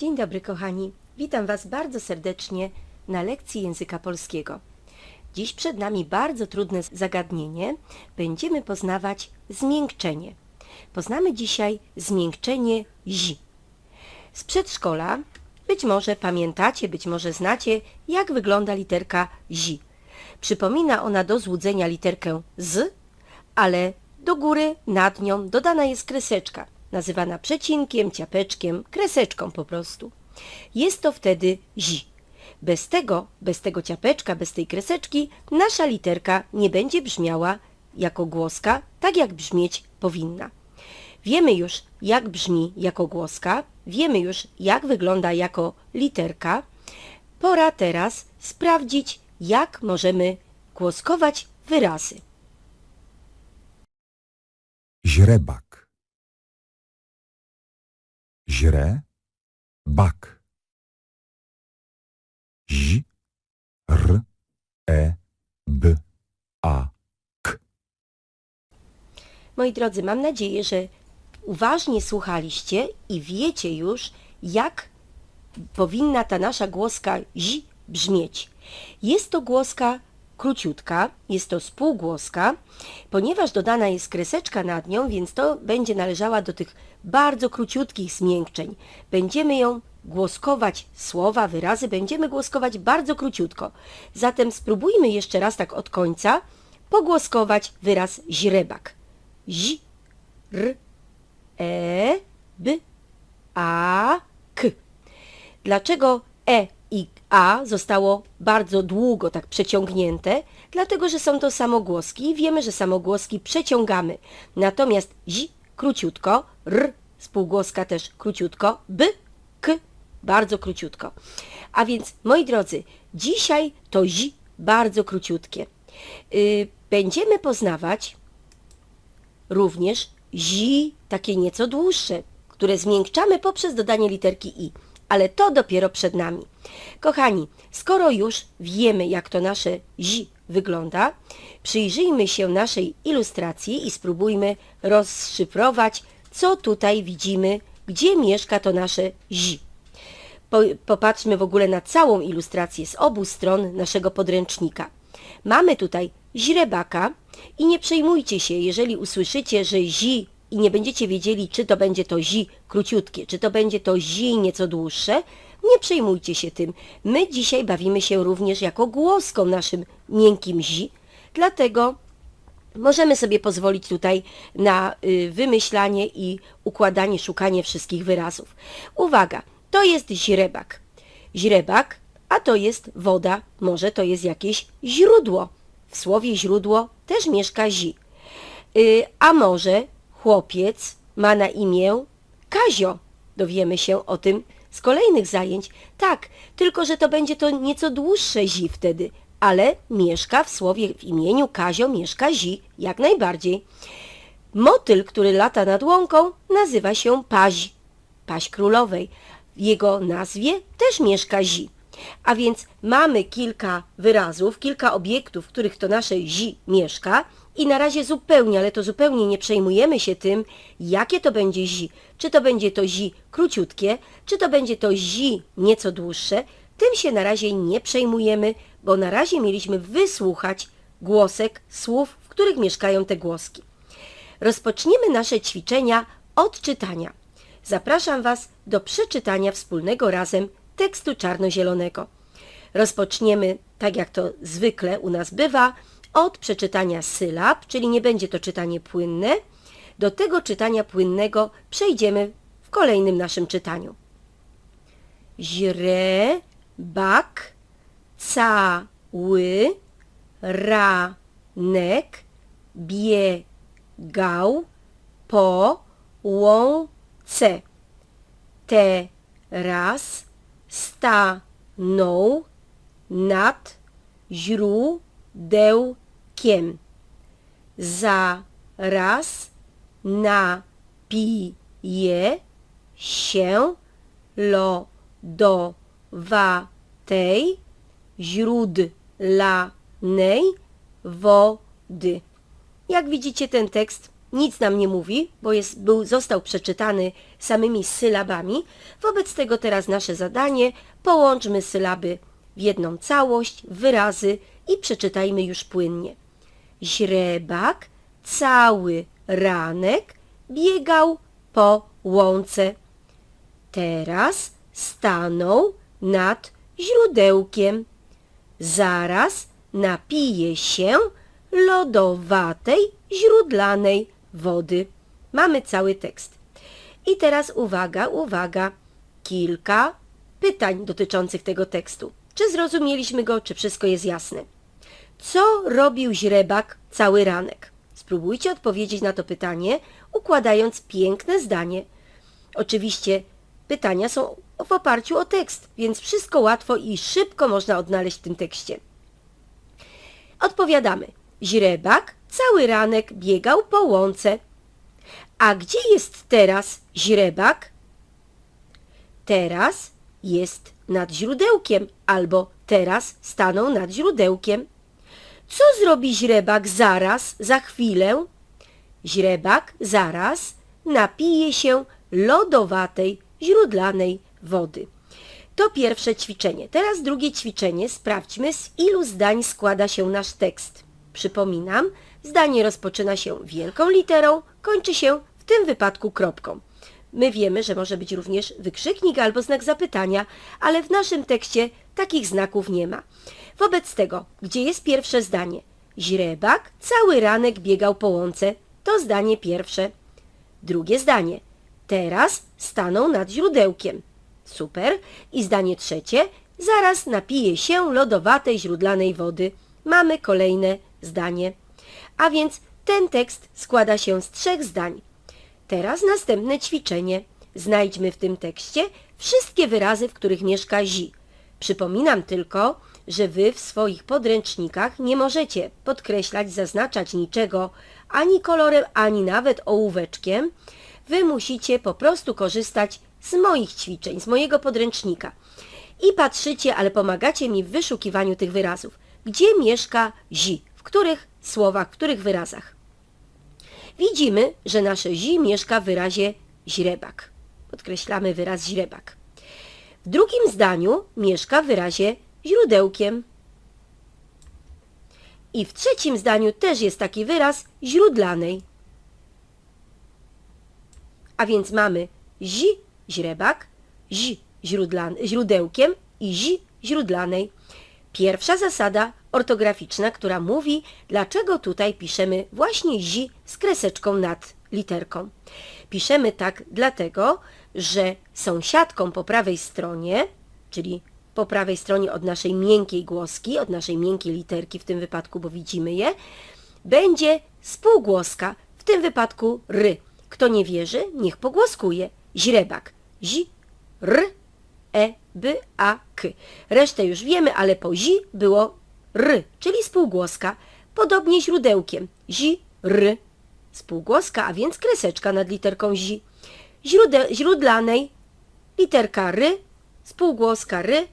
Dzień dobry kochani, witam Was bardzo serdecznie na lekcji języka polskiego. Dziś przed nami bardzo trudne zagadnienie. Będziemy poznawać zmiękczenie. Poznamy dzisiaj zmiękczenie zi. Z przedszkola być może pamiętacie, być może znacie, jak wygląda literka zi. Przypomina ona do złudzenia literkę z, ale do góry nad nią dodana jest kreseczka, nazywana przecinkiem, ciapeczkiem, kreseczką po prostu. Jest to wtedy zi. Bez tego, bez tego ciapeczka, bez tej kreseczki, nasza literka nie będzie brzmiała jako głoska, tak jak brzmieć powinna. Wiemy już, jak brzmi jako głoska, wiemy już, jak wygląda jako literka. Pora teraz sprawdzić, jak możemy głoskować wyrazy. Źrebak. Źre, bak. Ź, r, e, b, a, k. Moi drodzy, mam nadzieję, że uważnie słuchaliście i wiecie już, jak powinna ta nasza głoska zi brzmieć. Jest to głoska króciutka, jest to spółgłoska, ponieważ dodana jest kreseczka nad nią, więc to będzie należała do tych bardzo króciutkich zmiękczeń. Będziemy ją głoskować słowa, wyrazy, będziemy głoskować bardzo króciutko. Zatem spróbujmy jeszcze raz tak od końca pogłoskować wyraz źrebak. Ź, r, e, b, a, k. Dlaczego e i a zostało bardzo długo tak przeciągnięte? Dlatego, że są to samogłoski i wiemy, że samogłoski przeciągamy. Natomiast zi króciutko, r spółgłoska też króciutko, b, k bardzo króciutko. A więc, moi drodzy, dzisiaj to zi bardzo króciutkie. Yy, będziemy poznawać również zi, takie nieco dłuższe, które zmiękczamy poprzez dodanie literki i. Ale to dopiero przed nami. Kochani, skoro już wiemy, jak to nasze zi wygląda, przyjrzyjmy się naszej ilustracji i spróbujmy rozszyfrować, co tutaj widzimy, gdzie mieszka to nasze zi. Po, popatrzmy w ogóle na całą ilustrację z obu stron naszego podręcznika. Mamy tutaj źrebaka i nie przejmujcie się, jeżeli usłyszycie, że zi i nie będziecie wiedzieli, czy to będzie to zi króciutkie, czy to będzie to zi nieco dłuższe, nie przejmujcie się tym. My dzisiaj bawimy się również jako głoską naszym miękkim zi, dlatego możemy sobie pozwolić tutaj na y, wymyślanie i układanie, szukanie wszystkich wyrazów. Uwaga, to jest źrebak. Źrebak, a to jest woda, może to jest jakieś źródło. W słowie źródło też mieszka zi. Y, a może chłopiec ma na imię Kazio. Dowiemy się o tym z kolejnych zajęć. Tak, tylko że to będzie to nieco dłuższe zi wtedy, ale mieszka w słowie w imieniu Kazio mieszka zi jak najbardziej. Motyl, który lata nad łąką, nazywa się paź, paź królowej. W jego nazwie też mieszka zi. A więc mamy kilka wyrazów, kilka obiektów, w których to nasze zi mieszka i na razie zupełnie, ale to zupełnie nie przejmujemy się tym, jakie to będzie zi. Czy to będzie to zi króciutkie, czy to będzie to zi nieco dłuższe. Tym się na razie nie przejmujemy, bo na razie mieliśmy wysłuchać głosek słów, w których mieszkają te głoski. Rozpoczniemy nasze ćwiczenia od czytania. Zapraszam Was do przeczytania wspólnego razem tekstu czarno-zielonego. Rozpoczniemy, tak jak to zwykle u nas bywa, od przeczytania sylab, czyli nie będzie to czytanie płynne. Do tego czytania płynnego przejdziemy w kolejnym naszym czytaniu. Źre, bak, cały, ranek, biegał po łące. Teraz stanął nad źródełkiem. Zaraz napije się lodowatej źródlanej wody. Jak widzicie, ten tekst nic nam nie mówi, bo jest, był, został przeczytany samymi sylabami. Wobec tego teraz nasze zadanie, połączmy sylaby w jedną całość, wyrazy i przeczytajmy już płynnie. Źrebak cały ranek biegał po łące. Teraz stanął nad źródełkiem. Zaraz napije się lodowatej, źródlanej wody. Mamy cały tekst. I teraz uwaga, uwaga, kilka pytań dotyczących tego tekstu. Czy zrozumieliśmy go, czy wszystko jest jasne? Co robił źrebak cały ranek? Spróbujcie odpowiedzieć na to pytanie, układając piękne zdanie. Oczywiście pytania są w oparciu o tekst, więc wszystko łatwo i szybko można odnaleźć w tym tekście. Odpowiadamy. Źrebak cały ranek biegał po łące. A gdzie jest teraz źrebak? Teraz jest nad źródełkiem albo teraz stanął nad źródełkiem. Co zrobi źrebak zaraz, za chwilę? Źrebak zaraz napije się lodowatej, źródlanej wody. To pierwsze ćwiczenie. Teraz drugie ćwiczenie. Sprawdźmy, z ilu zdań składa się nasz tekst. Przypominam, zdanie rozpoczyna się wielką literą, kończy się w tym wypadku kropką. My wiemy, że może być również wykrzyknik albo znak zapytania, ale w naszym tekście takich znaków nie ma. Wobec tego, gdzie jest pierwsze zdanie? Źrebak cały ranek biegał po łące. To zdanie pierwsze. Drugie zdanie. Teraz stanął nad źródełkiem. Super. I zdanie trzecie. Zaraz napije się lodowatej źródlanej wody. Mamy kolejne zdanie. A więc ten tekst składa się z trzech zdań. Teraz następne ćwiczenie. Znajdźmy w tym tekście wszystkie wyrazy, w których mieszka zi. Przypominam tylko, że wy w swoich podręcznikach nie możecie podkreślać, zaznaczać niczego ani kolorem, ani nawet ołóweczkiem. Wy musicie po prostu korzystać z moich ćwiczeń, z mojego podręcznika. I patrzycie, ale pomagacie mi w wyszukiwaniu tych wyrazów. Gdzie mieszka zi? W których słowach, w których wyrazach? Widzimy, że nasze zi mieszka w wyrazie źrebak. Podkreślamy wyraz źrebak. W drugim zdaniu mieszka w wyrazie źródełkiem. I w trzecim zdaniu też jest taki wyraz źródlanej. A więc mamy zi źrebak, zi źródlan, źródełkiem i zi źródlanej. Pierwsza zasada ortograficzna, która mówi, dlaczego tutaj piszemy właśnie zi z kreseczką nad literką. Piszemy tak dlatego, że sąsiadką po prawej stronie, czyli po prawej stronie od naszej miękkiej głoski, od naszej miękkiej literki w tym wypadku, bo widzimy je, będzie spółgłoska, w tym wypadku ry. Kto nie wierzy, niech pogłoskuje. Źrebak. Zi, r, e, b, a, k. Resztę już wiemy, ale po zi było r, czyli spółgłoska. Podobnie źródełkiem. Zi, r. Spółgłoska, a więc kreseczka nad literką zi. Źróde, źródlanej literka ry, spółgłoska ry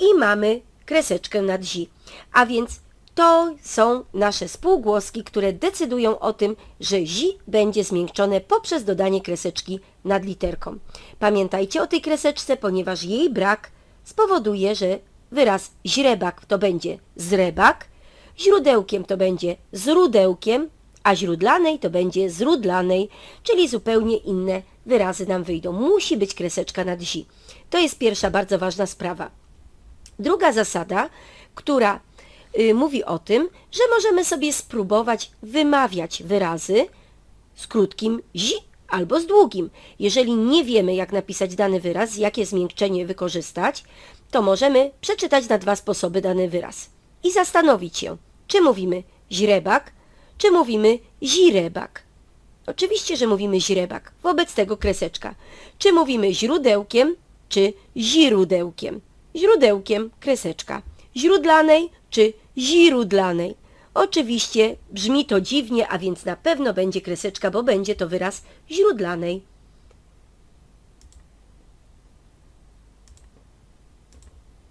i mamy kreseczkę nad zi. A więc to są nasze spółgłoski, które decydują o tym, że zi będzie zmiękczone poprzez dodanie kreseczki nad literką. Pamiętajcie o tej kreseczce, ponieważ jej brak spowoduje, że wyraz źrebak to będzie zrebak, źródełkiem to będzie zrudełkiem, a źródlanej to będzie zrudlanej, czyli zupełnie inne wyrazy nam wyjdą. Musi być kreseczka nad zi. To jest pierwsza bardzo ważna sprawa. Druga zasada, która y, mówi o tym, że możemy sobie spróbować wymawiać wyrazy z krótkim zi albo z długim. Jeżeli nie wiemy, jak napisać dany wyraz, jakie zmiękczenie wykorzystać, to możemy przeczytać na dwa sposoby dany wyraz i zastanowić się, czy mówimy źrebak, czy mówimy zirebak. Oczywiście, że mówimy źrebak, wobec tego kreseczka. Czy mówimy źródełkiem, czy zirudełkiem. Źródełkiem kreseczka. Źródlanej czy zirudlanej. Oczywiście brzmi to dziwnie, a więc na pewno będzie kreseczka, bo będzie to wyraz źródlanej.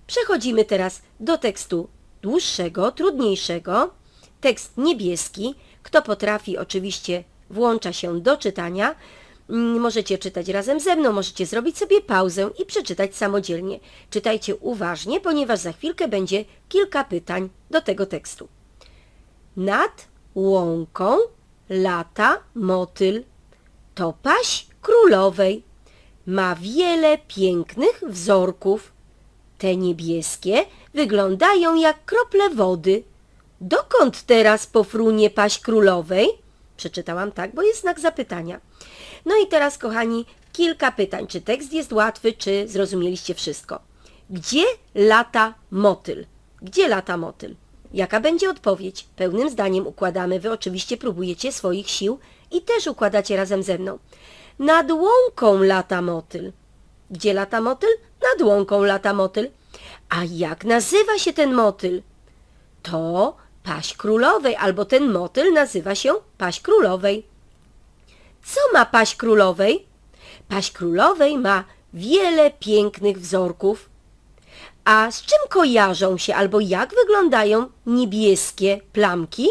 Przechodzimy teraz do tekstu dłuższego, trudniejszego. Tekst niebieski. Kto potrafi oczywiście włącza się do czytania. Mm, Możecie czytać razem ze mną, możecie zrobić sobie pauzę i przeczytać samodzielnie. Czytajcie uważnie, ponieważ za chwilkę będzie kilka pytań do tego tekstu. Nad łąką lata motyl, to paś królowej. Ma wiele pięknych wzorków. Te niebieskie wyglądają jak krople wody. Dokąd teraz pofrunie paś królowej? Przeczytałam tak, bo jest znak zapytania. No i teraz, kochani, kilka pytań. Czy tekst jest łatwy, czy zrozumieliście wszystko? Gdzie lata motyl? Gdzie lata motyl? Jaka będzie odpowiedź? Pełnym zdaniem układamy. Wy oczywiście próbujecie swoich sił i też układacie razem ze mną. Nad łąką lata motyl. Gdzie lata motyl? Nad łąką lata motyl. A jak nazywa się ten motyl? To paś królowej, albo ten motyl nazywa się paś królowej. Co ma paś królowej? Paś królowej ma wiele pięknych wzorków. A z czym kojarzą się albo jak wyglądają niebieskie plamki?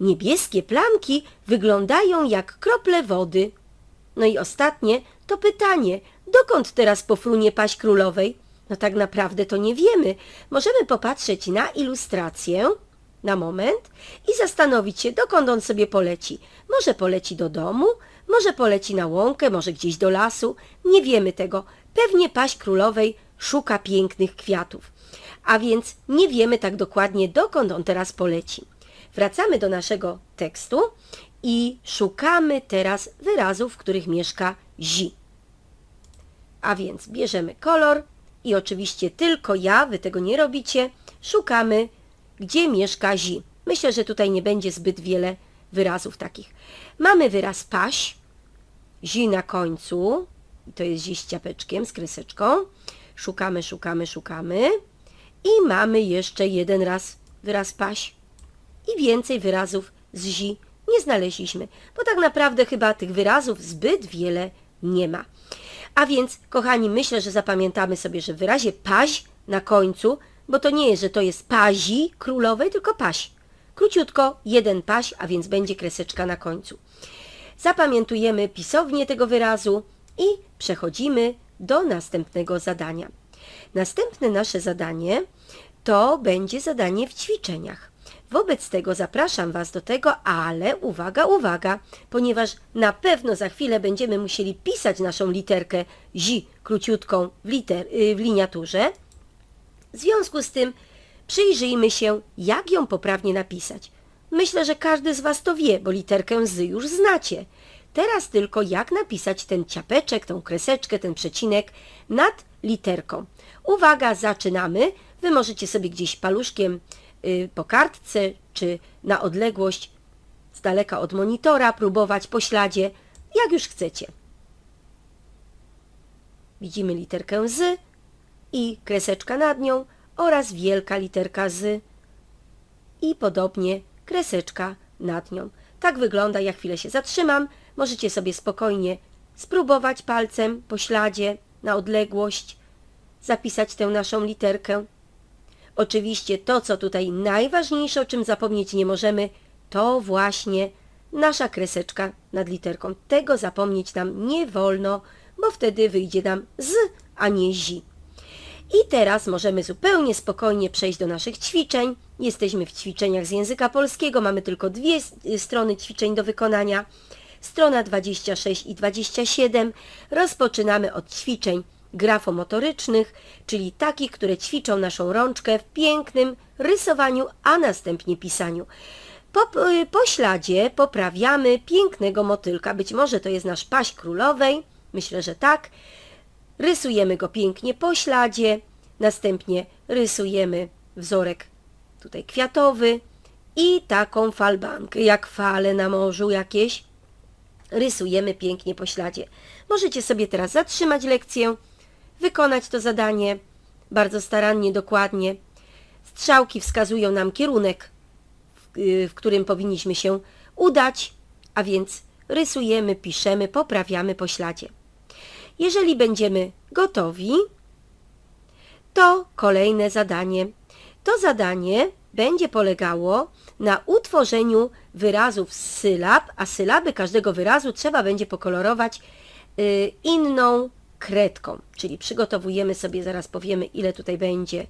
Niebieskie plamki wyglądają jak krople wody. No i ostatnie to pytanie, dokąd teraz pofrunie paś królowej? No tak naprawdę to nie wiemy. Możemy popatrzeć na ilustrację na moment i zastanowić się, dokąd on sobie poleci. Może poleci do domu, może poleci na łąkę, może gdzieś do lasu. Nie wiemy tego. Pewnie paś królowej szuka pięknych kwiatów. A więc nie wiemy tak dokładnie, dokąd on teraz poleci. Wracamy do naszego tekstu i szukamy teraz wyrazów, w których mieszka zi. A więc bierzemy kolor i oczywiście tylko ja, wy tego nie robicie, szukamy, gdzie mieszka zi. Myślę, że tutaj nie będzie zbyt wiele wyrazów takich. Mamy wyraz paś, zi na końcu, to jest zi z ciapeczkiem, z kreseczką. Szukamy, szukamy, szukamy. I mamy jeszcze jeden raz wyraz paś i więcej wyrazów z zi nie znaleźliśmy, bo tak naprawdę chyba tych wyrazów zbyt wiele nie ma. A więc, kochani, myślę, że zapamiętamy sobie, że w wyrazie paź na końcu, bo to nie jest, że to jest pazi królowej, tylko paś. Króciutko, jeden paś, a więc będzie kreseczka na końcu. Zapamiętujemy pisownię tego wyrazu i przechodzimy do następnego zadania. Następne nasze zadanie to będzie zadanie w ćwiczeniach. Wobec tego zapraszam Was do tego, ale uwaga, uwaga, ponieważ na pewno za chwilę będziemy musieli pisać naszą literkę zi króciutką w, liter, y, w liniaturze. W związku z tym przyjrzyjmy się, jak ją poprawnie napisać. Myślę, że każdy z Was to wie, bo literkę z już znacie. Teraz tylko jak napisać ten ciapeczek, tą kreseczkę, ten przecinek nad literką. Uwaga, zaczynamy. Wy możecie sobie gdzieś paluszkiem y, po kartce czy na odległość z daleka od monitora próbować po śladzie, jak już chcecie. Widzimy literkę z i kreseczka nad nią oraz wielka literka z i podobnie kreseczka nad nią. Tak wygląda, ja chwilę się zatrzymam. Możecie sobie spokojnie spróbować palcem po śladzie na odległość zapisać tę naszą literkę. Oczywiście to, co tutaj najważniejsze, o czym zapomnieć nie możemy, to właśnie nasza kreseczka nad literką. Tego zapomnieć nam nie wolno, bo wtedy wyjdzie nam z, a nie zi. I teraz możemy zupełnie spokojnie przejść do naszych ćwiczeń. Jesteśmy w ćwiczeniach z języka polskiego, mamy tylko dwie s- strony ćwiczeń do wykonania. Strona 26 i 27. Rozpoczynamy od ćwiczeń grafomotorycznych, czyli takich, które ćwiczą naszą rączkę w pięknym rysowaniu, a następnie pisaniu. Po, y, po śladzie poprawiamy pięknego motylka. Być może to jest nasz paś królowej, myślę, że tak. Rysujemy go pięknie po śladzie, następnie rysujemy wzorek tutaj kwiatowy i taką falbankę, jak fale na morzu jakieś. Rysujemy pięknie po śladzie. Możecie sobie teraz zatrzymać lekcję, wykonać to zadanie bardzo starannie, dokładnie. Strzałki wskazują nam kierunek, w, y, w którym powinniśmy się udać, a więc rysujemy, piszemy, poprawiamy po śladzie. Jeżeli będziemy gotowi, to kolejne zadanie. To zadanie będzie polegało na utworzeniu wyrazów z sylab, a sylaby każdego wyrazu trzeba będzie pokolorować y, inną kredką. Czyli przygotowujemy sobie, zaraz powiemy ile tutaj będzie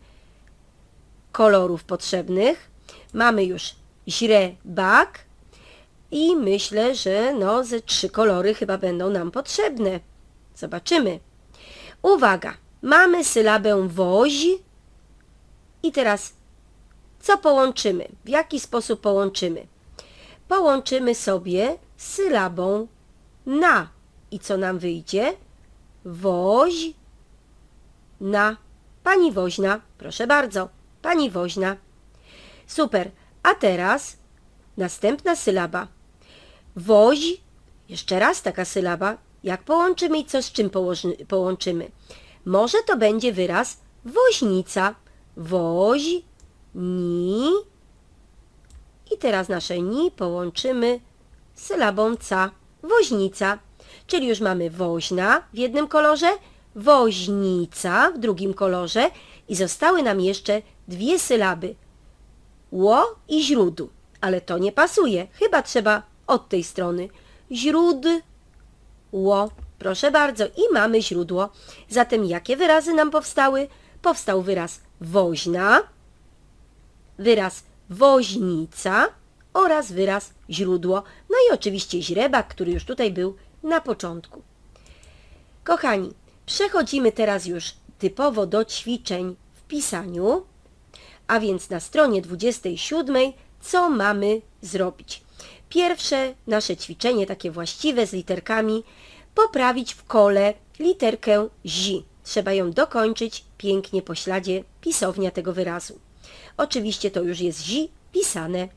kolorów potrzebnych. Mamy już źrebak i myślę, że no ze trzy kolory chyba będą nam potrzebne. Zobaczymy. Uwaga, mamy sylabę woź i teraz co połączymy? W jaki sposób połączymy? Połączymy sobie sylabą na. I co nam wyjdzie? Woź na. Pani woźna, proszę bardzo, pani woźna. Super. A teraz następna sylaba. Woź, jeszcze raz taka sylaba. Jak połączymy i co z czym połączymy? Może to będzie wyraz woźnica. Woź, ni. I teraz nasze ni połączymy z sylabą ca. Woźnica. Czyli już mamy woźna w jednym kolorze, woźnica w drugim kolorze i zostały nam jeszcze dwie sylaby. Ło i źródł. Ale to nie pasuje. Chyba trzeba od tej strony. Źródło. Proszę bardzo. I mamy źródło. Zatem jakie wyrazy nam powstały? Powstał wyraz woźna, wyraz woźnica oraz wyraz źródło. No i oczywiście źrebak, który już tutaj był na początku. Kochani, przechodzimy teraz już typowo do ćwiczeń w pisaniu, a więc na stronie 27 co mamy zrobić. Pierwsze nasze ćwiczenie, takie właściwe z literkami, poprawić w kole literkę zi. Trzeba ją dokończyć pięknie po śladzie pisownia tego wyrazu. Oczywiście to już jest zi pisane.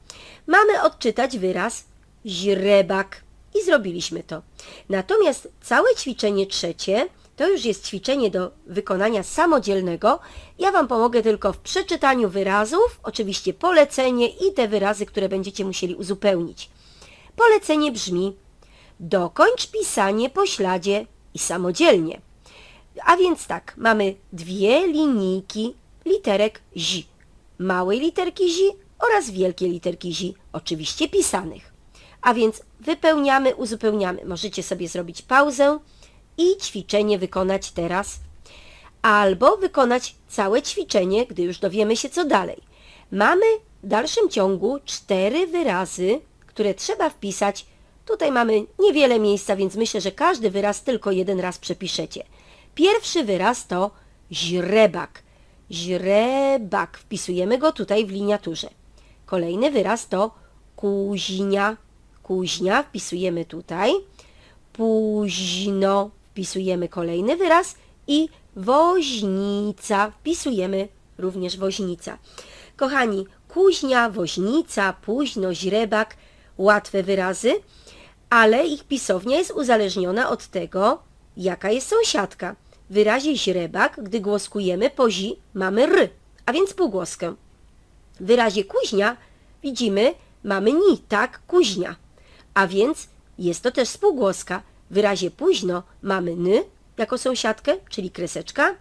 Mamy odczytać wyraz źrebak i zrobiliśmy to. Natomiast całe ćwiczenie trzecie to już jest ćwiczenie do wykonania samodzielnego. Ja Wam pomogę tylko w przeczytaniu wyrazów, oczywiście polecenie i te wyrazy, które będziecie musieli uzupełnić. Polecenie brzmi dokończ pisanie po śladzie i samodzielnie. A więc tak, mamy dwie linijki literek zi. Małej literki zi oraz wielkiej literki zi, oczywiście pisanych. A więc wypełniamy, uzupełniamy. Możecie sobie zrobić pauzę i ćwiczenie wykonać teraz. Albo wykonać całe ćwiczenie, gdy już dowiemy się co dalej. Mamy w dalszym ciągu cztery wyrazy, które trzeba wpisać. Tutaj mamy niewiele miejsca, więc myślę, że każdy wyraz tylko jeden raz przepiszecie. Pierwszy wyraz to źrebak. Źrebak. Wpisujemy go tutaj w liniaturze. Kolejny wyraz to kuźnia. Kuźnia wpisujemy tutaj. Późno wpisujemy kolejny wyraz i woźnica wpisujemy również woźnica. Kochani, kuźnia, woźnica, późno, źrebak, łatwe wyrazy, ale ich pisownia jest uzależniona od tego, jaka jest sąsiadka. W wyrazie źrebak, gdy głoskujemy po zi, mamy r, a więc półgłoskę. W wyrazie kuźnia widzimy, mamy ni, tak, kuźnia. A więc jest to też spółgłoska. W wyrazie późno mamy ny jako sąsiadkę, czyli kreseczka.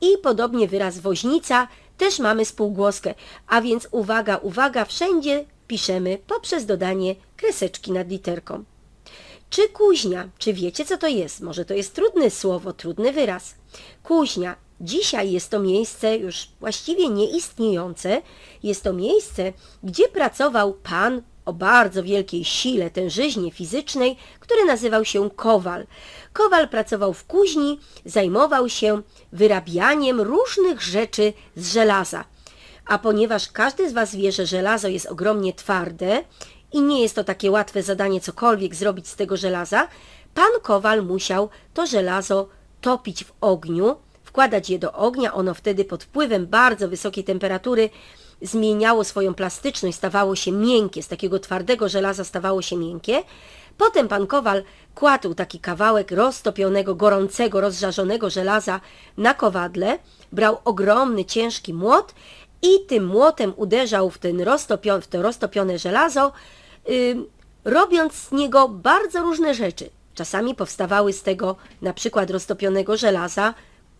I podobnie wyraz woźnica też mamy spółgłoskę. A więc uwaga, uwaga, wszędzie piszemy poprzez dodanie kreseczki nad literką. Czy kuźnia? Czy wiecie, co to jest? Może to jest trudne słowo, trudny wyraz. Kuźnia. Dzisiaj jest to miejsce już właściwie nieistniejące. Jest to miejsce, gdzie pracował pan o bardzo wielkiej sile, tężyźnie fizycznej, który nazywał się Kowal. Kowal pracował w kuźni, zajmował się wyrabianiem różnych rzeczy z żelaza. A ponieważ każdy z Was wie, że żelazo jest ogromnie twarde i nie jest to takie łatwe zadanie cokolwiek zrobić z tego żelaza, pan Kowal musiał to żelazo topić w ogniu, wkładać je do ognia, ono wtedy pod wpływem bardzo wysokiej temperatury zmieniało swoją plastyczność, stawało się miękkie, z takiego twardego żelaza stawało się miękkie. Potem pan Kowal kładł taki kawałek roztopionego, gorącego, rozżarzonego żelaza na kowadle, brał ogromny, ciężki młot i tym młotem uderzał w, ten roztopion, w to roztopione żelazo, ym, robiąc z niego bardzo różne rzeczy. Czasami powstawały z tego na przykład roztopionego żelaza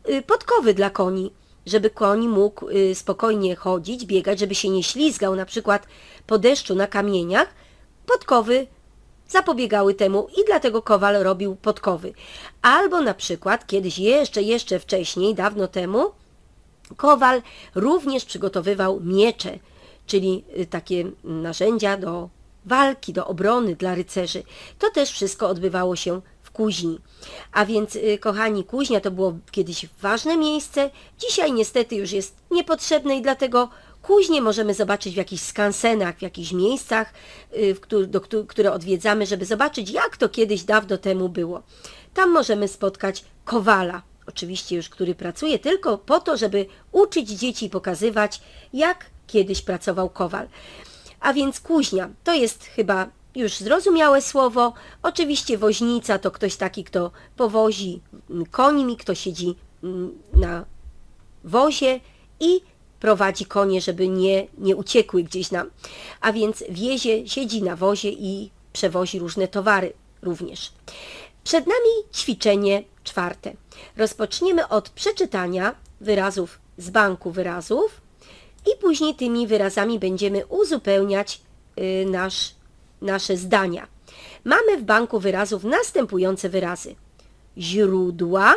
y, podkowy dla koni. żeby koń mógł y, spokojnie chodzić, biegać, żeby się nie ślizgał na przykład po deszczu na kamieniach, podkowy zapobiegały temu i dlatego kowal robił podkowy. Albo na przykład kiedyś jeszcze, jeszcze wcześniej, dawno temu, Kowal również przygotowywał miecze, czyli y, takie narzędzia do walki, do obrony dla rycerzy. To też wszystko odbywało się w kuźni. A więc, y, kochani, kuźnia to było kiedyś ważne miejsce, dzisiaj niestety już jest niepotrzebne i dlatego kuźnie możemy zobaczyć w jakichś skansenach, w jakichś miejscach, y, które odwiedzamy, żeby zobaczyć, jak to kiedyś dawno temu było. Tam możemy spotkać kowala, oczywiście już, który pracuje tylko po to, żeby uczyć dzieci i pokazywać, jak kiedyś pracował kowal. A więc kuźnia to jest chyba już zrozumiałe słowo. Oczywiście woźnica to ktoś taki, kto powozi mm, końmi, kto siedzi mm, na wozie i prowadzi konie, żeby nie, nie uciekły gdzieś nam. A więc wiezie, siedzi na wozie i przewozi różne towary również. Przed nami ćwiczenie czwarte. Rozpoczniemy od przeczytania wyrazów z banku wyrazów i później tymi wyrazami będziemy uzupełniać y, nasz, nasze zdania. Mamy w banku wyrazów następujące wyrazy. Źródła,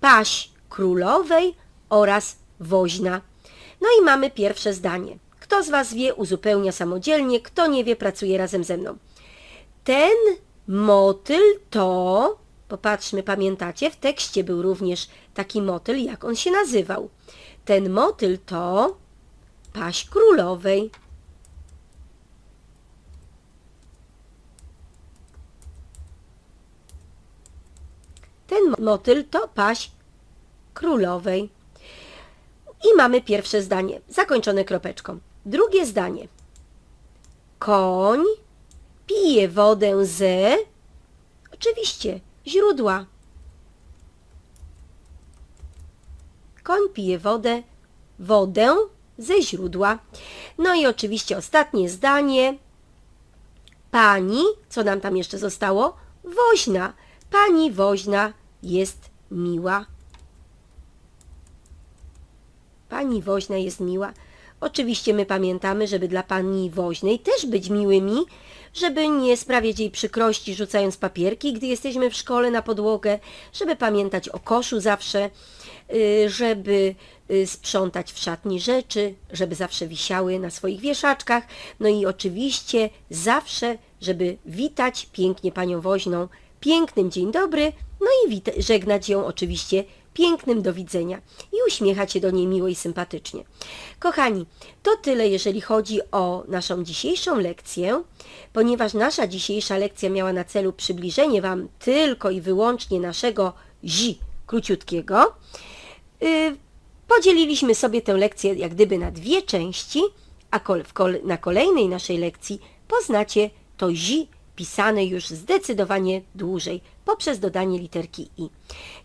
paś królowej oraz woźna. No i mamy pierwsze zdanie. Kto z Was wie, uzupełnia samodzielnie, kto nie wie, pracuje razem ze mną. Ten motyl to, popatrzmy, pamiętacie, w tekście był również taki motyl, jak on się nazywał. Ten motyl to paś królowej. Ten motyl to paś królowej. I mamy pierwsze zdanie, zakończone kropeczką. Drugie zdanie. Koń pije wodę ze... Oczywiście, źródła. Koń pije wodę, wodę ze źródła. No i oczywiście ostatnie zdanie. Pani, co nam tam jeszcze zostało? Woźna. Pani woźna jest miła. Pani woźna jest miła. Oczywiście my pamiętamy, żeby dla pani woźnej też być miłymi, żeby nie sprawiać jej przykrości rzucając papierki, gdy jesteśmy w szkole na podłogę, żeby pamiętać o koszu zawsze, y, żeby y, sprzątać w szatni rzeczy, żeby zawsze wisiały na swoich wieszaczkach, no i oczywiście zawsze, żeby witać pięknie panią woźną, pięknym dzień dobry, no i żegnać ją oczywiście pięknym do widzenia i uśmiechać się do niej miło i sympatycznie. Kochani, to tyle jeżeli chodzi o naszą dzisiejszą lekcję, ponieważ nasza dzisiejsza lekcja miała na celu przybliżenie Wam tylko i wyłącznie naszego zi króciutkiego. Yy, podzieliliśmy sobie tę lekcję jak gdyby na dwie części, a kol- na kolejnej naszej lekcji poznacie to zi pisane już zdecydowanie dłużej poprzez dodanie literki i.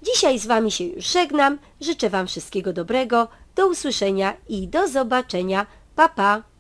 Dzisiaj z Wami się już żegnam, życzę Wam wszystkiego dobrego, do usłyszenia i do zobaczenia. Pa, pa!